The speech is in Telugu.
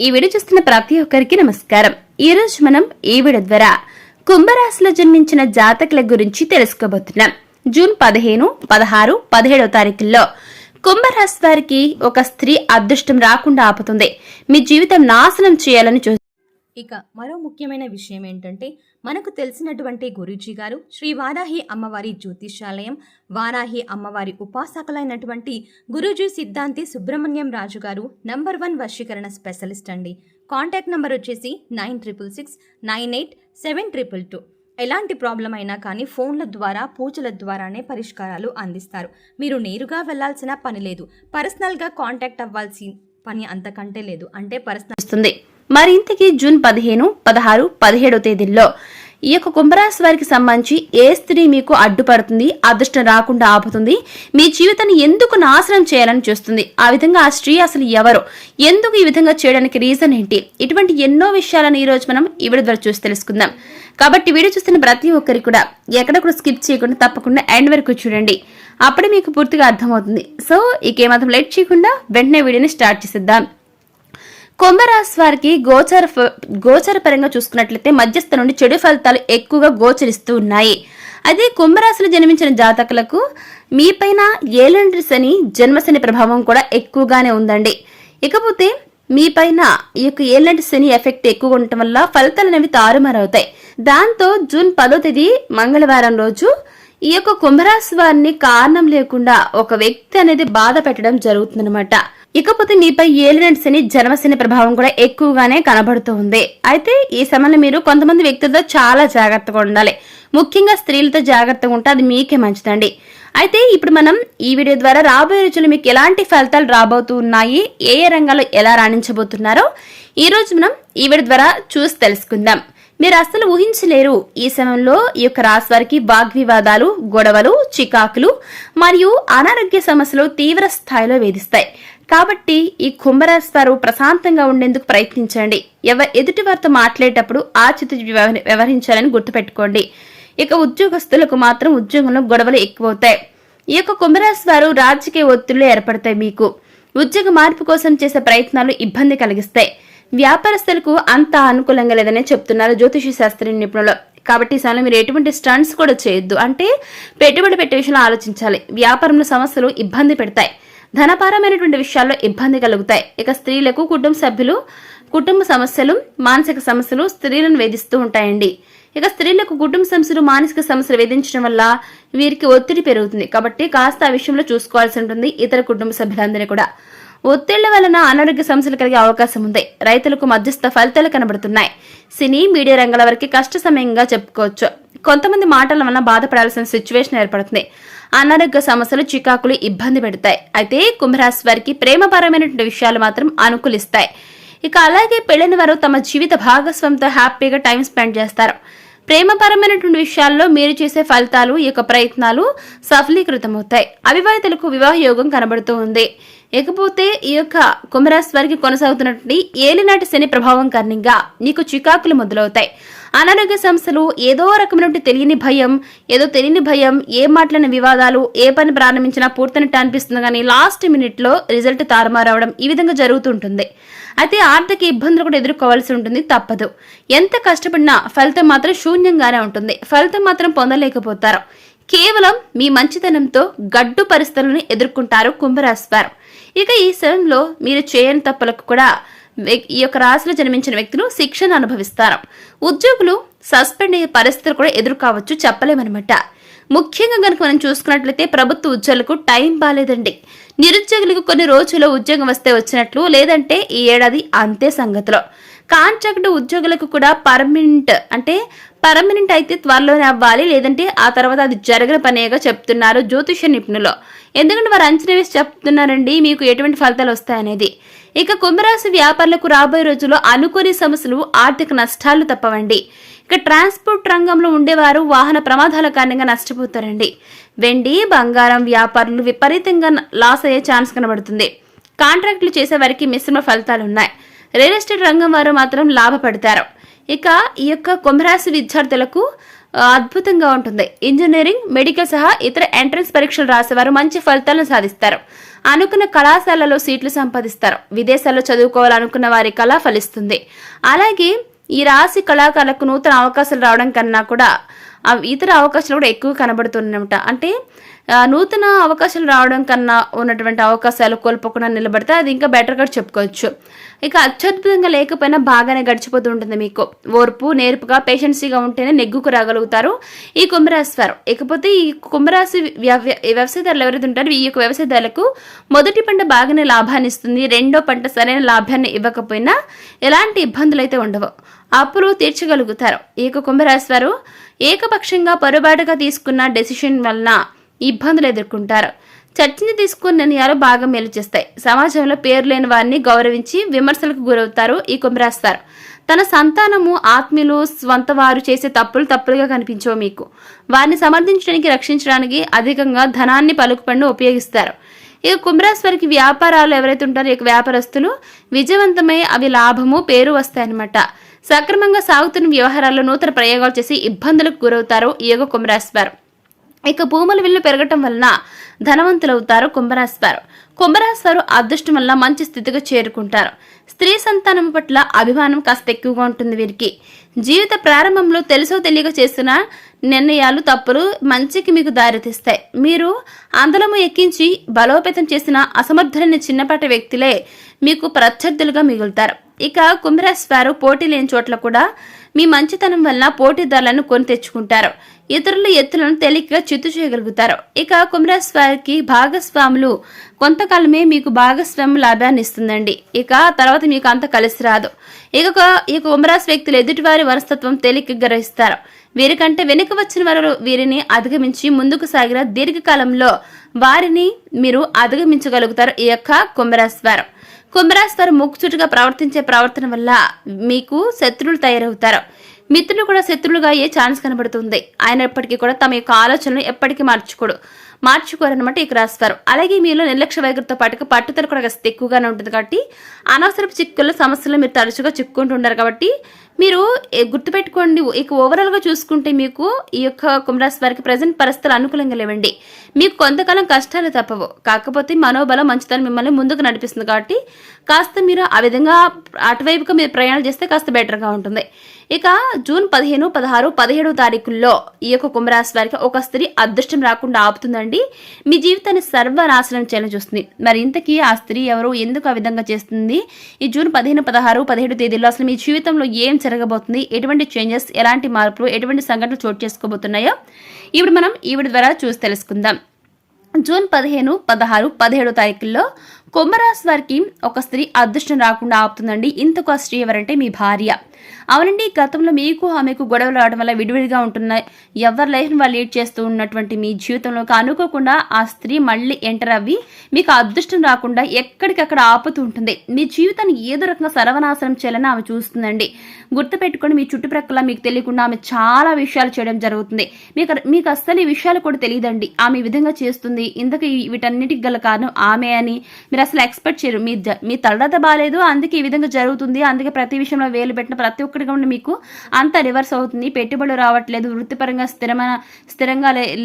ఈ వీడియో చూస్తున్న ప్రతి ఒక్కరికి నమస్కారం. ఈ రోజు మనం ఈ వీడియో ద్వారా కుంభరాశిలో జన్మించిన జాతకుల గురించి తెలుసుకోబోతున్నాం. జూన్ పదిహేను పదహారు పదిహేడవ తారీఖుల్లో కుంభరాశి వారికి ఒక స్త్రీ అదృష్టం రాకుండా ఆపుతుంది. మీ జీవితం నాశనం చేయాలని చూ ఇక మరో ముఖ్యమైన విషయం ఏంటంటే మనకు తెలిసినటువంటి గురూజీ గారు శ్రీ వారాహి అమ్మవారి జ్యోతిష్యాలయం వారాహి అమ్మవారి ఉపాసకులైనటువంటి గురూజీ సిద్ధాంతి సుబ్రహ్మణ్యం రాజు గారు నంబర్ వన్ వశీకరణ స్పెషలిస్ట్ అండి. కాంటాక్ట్ నంబర్ వచ్చేసి nine triple six nine eight seven triple two. ఎలాంటి ప్రాబ్లం అయినా కానీ ఫోన్ల ద్వారా పూజల ద్వారానే పరిష్కారాలు అందిస్తారు. మీరు నేరుగా వెళ్ళాల్సిన పని లేదు. పర్సనల్గా కాంటాక్ట్ అవ్వాల్సి పని అంతకంటే లేదు. అంటే పర్సనల్ వస్తుంది. మరి ఇంతకీ జూన్ పదిహేను పదహారు పదిహేడవ తేదీల్లో. ఈ యొక్క కుంభరాశి వారికి సంబంధించి ఏ స్త్రీ మీకు అడ్డుపడుతుంది అదృష్టం రాకుండా ఆపుతుంది మీ జీవితాన్ని ఎందుకు నాశనం చేయాలని చూస్తుంది ఆ విధంగా ఆ స్త్రీ అసలు ఎవరు ఎందుకు ఈ విధంగా చేయడానికి రీజన్ ఏంటి ఇటువంటి ఎన్నో విషయాలను ఈ రోజు మనం ఈ వీడియో ద్వారా చూసి తెలుసుకుందాం. కాబట్టి వీడియో చూస్తున్న ప్రతి ఒక్కరికి కూడా ఎక్కడ కూడా స్కిప్ చేయకుండా తప్పకుండా ఎండ్ వరకు చూడండి. అప్పుడే మీకు పూర్తిగా అర్థమవుతుంది. సో ఇకేమాత్రం లేట్ చేయకుండా వెంటనే వీడియోని స్టార్ట్ చేసేద్దాం. కుంభరాశి వారికి గోచర గోచరపరంగా గోచర పరంగా చూసుకున్నట్లయితే మధ్యస్థ నుండి చెడు ఫలితాలు ఎక్కువగా గోచరిస్తూ ఉన్నాయి. అదే కుంభరాశిలో జన్మించిన జాతకులకు మీపైన ఏలంటి శని జన్మశని ప్రభావం కూడా ఎక్కువగానే ఉందండి. ఇకపోతే మీపైన ఈ యొక్క ఏలంటి శని ఎఫెక్ట్ ఎక్కువగా ఉండటం వల్ల ఫలితాలు అనేవి తారుమారవుతాయి. దాంతో జూన్ పదో తేదీ మంగళవారం రోజు ఈ యొక్క కుంభరాశి వారిని కారణం లేకుండా ఒక వ్యక్తి అనేది బాధ పెట్టడం జరుగుతుందన్నమాట. ఇకపోతే మీపై ఏలినటి శని జన్మశని ప్రభావం కూడా ఎక్కువగానే కనబడుతూ ఉంది అయితే ఈ సమయంలో మీరు కొంతమంది వ్యక్తులతో చాలా జాగ్రత్తగా ఉండాలి. ముఖ్యంగా స్త్రీలతో జాగ్రత్తగా ఉంటే అది మీకే మంచిదండి. అయితే ఇప్పుడు మనం ఈ వీడియో ద్వారా రాబోయే రోజులు మీకు ఎలాంటి ఫలితాలు రాబోతూ ఉన్నాయి? ఏ ఏ రంగాల్లో ఎలా రాణించబోతున్నారో ఈ రోజు మనం ఈ వీడియో ద్వారా చూసి తెలుసుకుందాం. మీరు అస్సలు ఊహించలేరు. ఈ సమయంలో ఈ యొక్క రాశి వారికి వాగ్వివాదాలు గొడవలు చికాకులు మరియు అనారోగ్య సమస్యలు తీవ్ర స్థాయిలో వేధిస్తాయి. కాబట్టి ఈ కుంభరాశి వారు ప్రశాంతంగా ఉండేందుకు ప్రయత్నించండి. ఎవ ఎదుటి వారితో మాట్లాడేటప్పుడు ఆచితు వ్యవహ- వ్యవహరించాలని గుర్తుపెట్టుకోండి. ఇక ఉద్యోగస్తులకు మాత్రం ఉద్యోగంలో గొడవలు ఎక్కువవుతాయి. ఈ యొక్క కుంభరాశి వారు రాజకీయ ఒత్తిళ్ళు ఏర్పడతాయి మీకు. ఉద్యోగ మార్పు కోసం చేసే ప్రయత్నాలు ఇబ్బంది కలిగిస్తాయి. వ్యాపారస్తులకు అంత అనుకూలంగా లేదని చెప్తున్నారు జ్యోతిష శాస్త్ర నిపుణులు. కాబట్టి ఈసారి మీరు ఎటువంటి స్టంట్స్ కూడా చేయొద్దు. అంటే పెట్టుబడి పెట్టే విషయంలో ఆలోచించాలి. వ్యాపారంలో సమస్యలు ఇబ్బంది పెడతాయి. ధనపరమైనటువంటి విషయాల్లో ఇబ్బంది కలుగుతాయి. ఇక స్త్రీలకు కుటుంబ సభ్యులు కుటుంబ సమస్యలు మానసిక సమస్యలు స్త్రీలను వేధిస్తూ ఉంటాయండి. ఇక స్త్రీలకు కుటుంబ సమస్యలు మానసిక సమస్యలు వేధించడం వల్ల వీరికి ఒత్తిడి పెరుగుతుంది. కాబట్టి కాస్త ఆ విషయంలో చూసుకోవాల్సి ఉంటుంది. ఇతర కుటుంబ సభ్యులందరినీ కూడా. ఒత్తిళ్ళ వలన అనారోగ్య సమస్యలు కలిగే అవకాశం ఉంది. రైతులకు మధ్యస్థ ఫలితాలు కనబడుతున్నాయి. సినీ మీడియా రంగాల వరకు కష్ట సమయంగా చెప్పుకోవచ్చు. కొంతమంది మాటల వలన బాధపడాల్సిన సిచ్యువేషన్ ఏర్పడుతుంది. అనారోగ్య సమస్యలు చికాకులు ఇబ్బంది పెడతాయి. అయితే కుంభరాశి వారికి ప్రేమపరమైనటువంటి విషయాలు మాత్రం అనుకూలిస్తాయి. ఇక అలాగే పెళ్ళిన వారు తమ జీవిత భాగస్వామితో హ్యాపీగా టైం స్పెండ్ చేస్తారు. ప్రేమపరమైనటువంటి విషయాల్లో మీరు చేసే ఫలితాలు ఈ యొక్క ప్రయత్నాలు సఫలీకృతమవుతాయి. అవివాహితులకు వివాహ యోగం కనబడుతూ ఉంది. ఇకపోతే ఈ యొక్క కుంభరాశి వారికి కొనసాగుతున్నటువంటి ఏలినాటి శని ప్రభావం కారణంగా నీకు చికాకులు మొదలవుతాయి. అనారోగ్య సమస్యలు ఏదో రకమైనటువంటి తెలియని భయం ఏదో తెలియని భయం ఏ మాటలైన వివాదాలు ఏ పని ప్రారంభించినా పూర్తనట్టు అనిపిస్తుంది కానీ లాస్ట్ మినిట్లో రిజల్ట్ తారుమారవడం ఈ విధంగా జరుగుతుంటుంది. అయితే ఆర్థిక ఇబ్బందులు కూడా ఎదుర్కోవాల్సి ఉంటుంది తప్పదు. ఎంత కష్టపడినా ఫలితం మాత్రం శూన్యంగానే ఉంటుంది. ఫలితం మాత్రం పొందలేకపోతారు. కేవలం మీ మంచితనంతో గడ్డు పరిస్థితులను ఎదుర్కొంటారు కుంభరాశి వారు ఇక ఈ సమయంలో మీరు చేయని తప్పులకు కూడా ఈ యొక్క రాశిలో జన్మించిన వ్యక్తులు శిక్షణ అనుభవిస్తారు. ఉద్యోగులు సస్పెండ్ అయ్యే పరిస్థితులు కూడా ఎదురు కావచ్చు చెప్పలేమన్నమాట. ముఖ్యంగా కనుక మనం చూసుకున్నట్లయితే ప్రభుత్వ ఉద్యోగులకు టైం బాలేదండి. నిరుద్యోగులకు కొన్ని రోజుల్లో ఉద్యోగం వస్తే వచ్చినట్లు లేదంటే ఈ ఏడాది అంతే సంగతిలో. కాంట్రాక్ట్ ఉద్యోగులకు కూడా పర్మనెంట్ అంటే పర్మనెంట్ అయితే త్వరలోనే అవ్వాలి లేదంటే ఆ తర్వాత అది జరగని పనేగా చెప్తున్నారు జ్యోతిష నిపుణులు. ఎందుకంటే వారు అంచనా వేసి చెప్తున్నారండి మీకు ఎటువంటి ఫలితాలు వస్తాయనేది. ఇక కుంభరాశి వ్యాపారులకు రాబోయే రోజుల్లో అనుకోని సమస్యలు ఆర్థిక నష్టాలు తప్పవండి. ఇక ట్రాన్స్పోర్ట్ రంగంలో ఉండేవారు వాహన ప్రమాదాల కారణంగా నష్టపోతారండి. వెండి బంగారం వ్యాపారులు విపరీతంగా లాస్ అయ్యే ఛాన్స్ కనబడుతుంది. కాంట్రాక్టులు చేసే వారికి మిశ్రమ ఫలితాలు ఉన్నాయి. రియల్ ఎస్టేట్ రంగం వారు మాత్రం లాభపడతారు. ఇక ఈ యొక్క కుంభరాశి విద్యార్థులకు అద్భుతంగా ఉంటుంది. ఇంజనీరింగ్ మెడికల్ సహా ఇతర ఎంట్రన్స్ పరీక్షలు రాసేవారు మంచి ఫలితాలను సాధిస్తారు. అనుకున్న కళాశాలలో సీట్లు సంపాదిస్తారు. విదేశాల్లో చదువుకోవాలనుకున్న వారి కళ ఫలిస్తుంది. అలాగే ఈ రాశి కళాకారులకు నూతన అవకాశాలు రావడం కన్నా కూడా ఇతర అవకాశాలు కూడా ఎక్కువ కనబడుతున్నమాట అంటే నూతన అవకాశాలు రావడం కన్నా ఉన్నటువంటి అవకాశాలు కోల్పోకుండా నిలబడితే అది ఇంకా బెటర్గా చెప్పుకోవచ్చు. ఇక అత్యద్భుతంగా లేకపోయినా బాగానే గడిచిపోతూ ఉంటుంది మీకు. ఓర్పు నేర్పుగా పేషెన్సీగా ఉంటేనే నెగ్గుకు రాగలుగుతారు ఈ కుంభరాశి వారు. ఇకపోతే ఈ కుంభరాశి వ్యవ- వ్యవసాయదారులు ఎవరైతే ఉంటారో ఈ యొక్క వ్యవసాయదారులకు మొదటి పంట బాగానే లాభాన్ని ఇస్తుంది రెండో పంట సరైన లాభాన్ని ఇవ్వకపోయినా ఎలాంటి ఇబ్బందులు అయితే ఉండవు. అప్పులు తీర్చగలుగుతారు. ఈ యొక్క కుంభరాశి వారు ఏకపక్షంగా పొరపాటుగా తీసుకున్న డెసిషన్ వలన ఇబ్బందులు ఎదుర్కొంటారు. చర్చని తీసుకున్న నిర్ణయాలు బాగా మేలు చేస్తాయి. సమాజంలో పేరు లేని వారిని గౌరవించి విమర్శలకు గురవుతారు ఈ కుంభరాశి వారు తన సంతానము ఆత్మీయులు స్వంత వారు చేసే తప్పులు తప్పులుగా కనిపించవు మీకు. వారిని సమర్థించడానికి రక్షించడానికి అధికంగా ధనాన్ని పలుకుపండు ఉపయోగిస్తారు. ఇక కుంభరాశి వారికి వ్యాపారాలు ఎవరైతే ఉంటారో ఇక వ్యాపారస్తులు విజయవంతమై అవి లాభము పేరు వస్తాయన్నమాట. సక్రమంగా సాగుతున్న వ్యవహారాల్లో నూతన ప్రయోగాలు చేసి ఇబ్బందులకు గురవుతారు ఈ యొక్క కుంభరాశి వారు ఇక భూముల విలువ పెరగటం వలన ధనవంతులవుతారు కుంభరాశి వారు వారు అదృష్టం వల్ల మంచి స్థితికి చేరుకుంటారు. స్త్రీ సంతానం పట్ల అభిమానం కాస్త ఎక్కువగా ఉంటుంది వీరికి. జీవిత ప్రారంభంలో తెలుసో తెలియక చేసిన నిర్ణయాలు తప్పులు మంచికి మీకు దారితీస్తాయి. మీరు అందలము ఎక్కించి బలోపేతం చేసిన అసమర్థులైన చిన్నపాటి వ్యక్తులే మీకు ప్రత్యర్థులుగా మిగులుతారు. ఇక కుంభరాశి వారు పోటీ లేని చోట్ల కూడా మీ మంచితనం వలన పోటీదారులను కొని తెచ్చుకుంటారు. ఇతరుల ఎత్తులను తేలికగా చిత్తు చేయగలుగుతారు. ఇక కుంభరాశి వారికి భాగస్వాములు కొంతకాలమే మీకు భాగస్వామ్య లాభాన్ని ఇస్తుందండి. ఇక తర్వాత మీకు అంత కలిసి రాదు. ఇక ఈ కుంభరాశి వ్యక్తులు ఎదుటివారి వరసత్వం తేలికగా గ్రహిస్తారు. వీరికంటే వెనుక వచ్చిన వారు వీరిని అధిగమించి ముందుకు సాగిన దీర్ఘకాలంలో వారిని మీరు అధిగమించగలుగుతారు. ఈ యొక్క కుంభరాశి వారు కుంభరాశి వారు ముక్కుచుట్టుగా ప్రవర్తించే ప్రవర్తన వల్ల మీకు శత్రువులు తయారవుతారు. మిత్రులు కూడా శత్రువులుగా అయ్యే ఛాన్స్ కనబడుతుంది. ఆయన ఎప్పటికీ కూడా తమ యొక్క ఆలోచనలు ఎప్పటికీ మార్చుకోడు. మార్చుకోరనమాట ఇక రాస్తారు అలాగే మీలో నిర్లక్ష్య వైఖరితో పాటుగా పట్టుదల కూడా కాస్త ఎక్కువగానే ఉంటుంది కాబట్టి అనవసరపు చిక్కుల్లో సమస్యలు మీరు తరచుగా చిక్కుంటుంటారు కాబట్టి మీరు గుర్తుపెట్టుకోండి ఇక ఓవరాల్గా చూసుకుంటే మీకు ఈ యొక్క కుంభరాశి వారికి ప్రజెంట్ పరిస్థితులు అనుకూలంగా లేవండి. మీకు కొంతకాలం కష్టాలు తప్పవు. కాకపోతే మనోబలం మంచితనం మిమ్మల్ని ముందుకు నడిపిస్తుంది కాబట్టి కాస్త మీరు ఆ విధంగా అటువైపుగా మీరు ప్రయాణం చేస్తే కాస్త బెటర్గా ఉంటుంది. ఇక జూన్ పదిహేను పదహారు పదిహేడు తారీఖుల్లో ఈ యొక్క కుంభరాశి వారికి ఒక స్త్రీ అదృష్టం రాకుండా ఆపుతుందండి. మీ జీవితాన్ని సర్వనాశనం చేయాలని చూస్తుంది. మరి ఇంతకీ ఆ స్త్రీ ఎవరు? ఎందుకు ఆ విధంగా చేస్తుంది? ఈ జూన్ పదిహేను పదహారు పదిహేడు తేదీల్లో అసలు మీ జీవితంలో ఏం జరగబోతుంది. ఎటువంటి చేంజెస్ ఎలాంటి మార్పులు ఎటువంటి సంఘటనలు చోటు చేసుకోబోతున్నాయో ఇప్పుడు మనం ఈవిడ ద్వారా చూసి తెలుసుకుందాం. జూన్ పదిహేను పదహారు పదిహేడు తారీఖుల్లో కుంభరాశి వారికి ఒక స్త్రీ అదృష్టం రాకుండా ఆపుతుందండి. ఇంతకు ఆ స్త్రీ ఎవరంటే మీ భార్య. అవునండి గతంలో మీకు ఆమెకు గొడవలు రావడం వల్ల విడివిడిగా ఉంటున్న ఎవరి లైఫ్ని వాళ్ళు లీడ్ చేస్తూ ఉన్నటువంటి మీ జీవితంలోకి అనుకోకుండా ఆ స్త్రీ మళ్ళీ ఎంటర్ అవ్వి మీకు అదృష్టం రాకుండా ఎక్కడికక్కడ ఆపుతూ ఉంటుంది. మీ జీవితాన్ని ఏదో రకంగా సర్వనాశనం చేయాలని ఆమె చూస్తుందండి. గుర్తుపెట్టుకొని మీ చుట్టుప్రక్కల మీకు తెలియకుండా ఆమె చాలా విషయాలు చేయడం జరుగుతుంది. మీకు మీకు అస్సలు ఈ విషయాలు కూడా తెలియదండి. ఆమె ఈ విధంగా చేస్తుంది. ఇంతకు వీటన్నిటికి గల కారణం ఆమె అని మీరు అసలు ఎక్స్పెక్ట్ చేయరు. మీ మీ తలరాత బాగాలేదు అందుకే ఈ విధంగా జరుగుతుంది. అందుకే ప్రతి విషయంలో వేలు పెట్టిన ప్రతి ఒక్కటి కూడా మీకు అంత రివర్స్ అవుతుంది. పెట్టుబడులు రావట్లేదు. వృత్తిపరంగా స్థిరమైన స్థిరంగా లే-